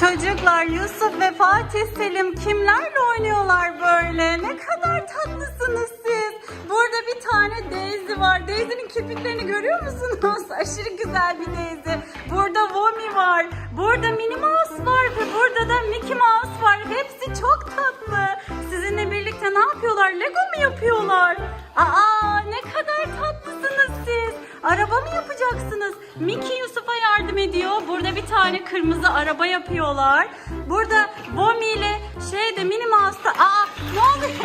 Çocuklar Yusuf ve Fatih Selim kimlerle oynuyorlar böyle? Ne kadar tatlısınız siz. Burada bir tane Daisy var. Daisy'nin kirpiklerini görüyor musunuz? Aşırı güzel bir Daisy. Burada Vomi var. Burada Minnie Mouse var ve burada da Mickey Mouse var. Hepsi çok tatlı. Sizinle birlikte ne yapıyorlar? Lego mu yapıyorlar? Aa ne kadar tatlısınız siz. Araba mı yapacaksınız? Mickey bir tane kırmızı araba yapıyorlar. Burada Bomi ile şey de Minnie Mouse'da... Aa ne oluyor?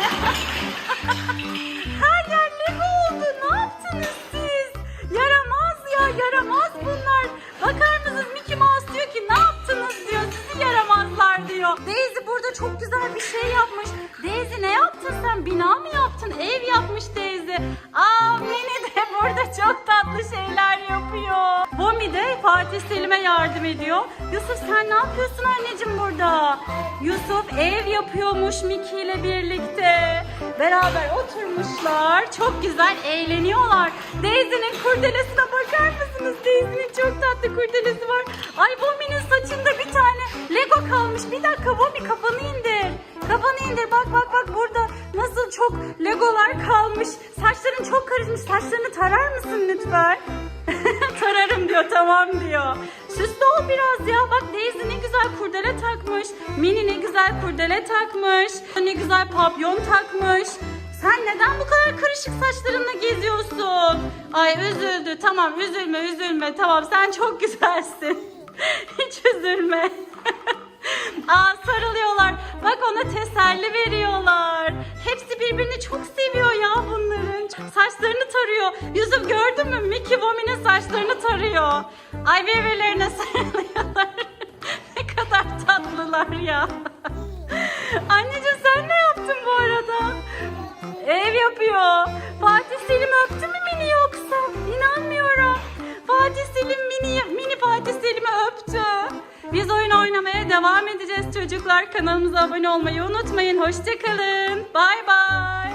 Her yer Lego oldu. Ne yaptınız siz? Yaramaz ya yaramaz bunlar. Bakar mısınız Mickey Mouse diyor ki ne yaptınız diyor. Sizi yaramazlar diyor. Daisy burada çok güzel bir şey yapmış. Daisy ne yaptın sen? Bina mı yaptın? Ev yapmış Daisy. Aa Minnie de burada çok tatlı şeyler yapıyor. Bomi de Fatih Selim'e yardım ediyor. Yusuf sen ne yapıyorsun anneciğim burada? Yusuf ev yapıyormuş Mickey ile birlikte. Beraber oturmuşlar. Çok güzel eğleniyorlar. Daisy'nin kurdelesine bakar mısınız? Daisy'nin çok tatlı kurdelesi var. Ay Bomi'nin saçında bir tane Lego kalmış. Bir dakika Bomi kafanı indir. Kafanı indir. Bak bak bak burada nasıl çok Legolar kalmış. Saçların çok karışmış. Saçlarını tarar mısın lütfen? Diyor tamam diyor. Süslü ol biraz ya. Bak Daisy ne güzel kurdele takmış. Mini ne güzel kurdele takmış. Ne güzel papyon takmış. Sen neden bu kadar karışık saçlarınla geziyorsun? Ay üzüldü. Tamam üzülme üzülme. Tamam sen çok güzelsin. Hiç üzülme. Aa sarılıyorlar. Bak ona teselli veriyorlar. Hepsi birbirini çok. Tarıyor. Yusuf gördün mü? Mickey Bomi'nin saçlarını tarıyor. Ay birbirlerine sarılıyorlar. ne kadar tatlılar ya. Anneciğim sen ne yaptın bu arada? Ev yapıyor. Fatih Selim öptü mü Mini yoksa? İnanmıyorum. Fatih Selim Mini, Mini Fatih Selim'i öptü. Biz oyun oynamaya devam edeceğiz çocuklar. Kanalımıza abone olmayı unutmayın. Hoşçakalın. Bay bay.